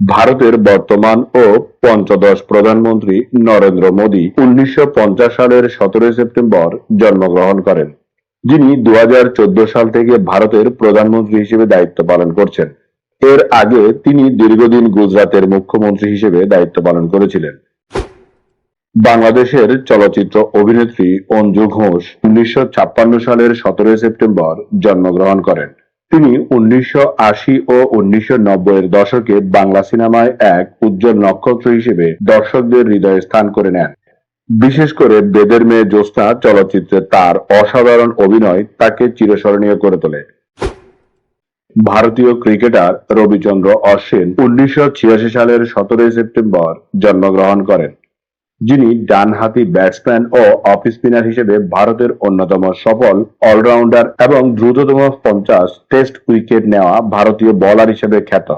ভারতের বর্তমান ও পঞ্চদশ প্রধানমন্ত্রী নরেন্দ্র মোদী উনিশশো পঞ্চাশ সালের সতেরোই সেপ্টেম্বর জন্মগ্রহণ করেন। যিনি দু হাজার চোদ্দ সাল থেকে ভারতের প্রধানমন্ত্রী হিসেবে দায়িত্ব পালন করছেন। এর আগে তিনি দীর্ঘদিন গুজরাতের মুখ্যমন্ত্রী হিসেবে দায়িত্ব পালন করেছিলেন। বাংলাদেশের চলচ্চিত্র অভিনেত্রী অঞ্জু ঘোষ উনিশশো ছাপ্পান্ন সালের সতেরোই সেপ্টেম্বর জন্মগ্রহণ করেন। তিনি উনিশশো আশি ও উনিশশো নব্বই এর দশকে বাংলা সিনেমায় এক উজ্জ্বল নক্ষত্র হিসেবে দর্শকদের হৃদয়ে স্থান করে নেন। বিশেষ করে বেদের মেয়ে জ্যোৎস্না চলচ্চিত্রে তার অসাধারণ অভিনয় তাকে চিরস্মরণীয় করে তোলে। ভারতীয় ক্রিকেটার রবিচন্দ্র অশ্বিন উনিশশো ছিয়াশি সালের সতেরোই সেপ্টেম্বর জন্মগ্রহণ করেন। যিনি ডানহাতি ব্যাটসম্যান ও অফ স্পিনার হিসেবে ভারতের অন্যতম সফল অলরাউন্ডার এবং দ্রুততম পঞ্চাশ টেস্ট উইকেট নেওয়া ভারতীয় বলার হিসেবে খ্যাত।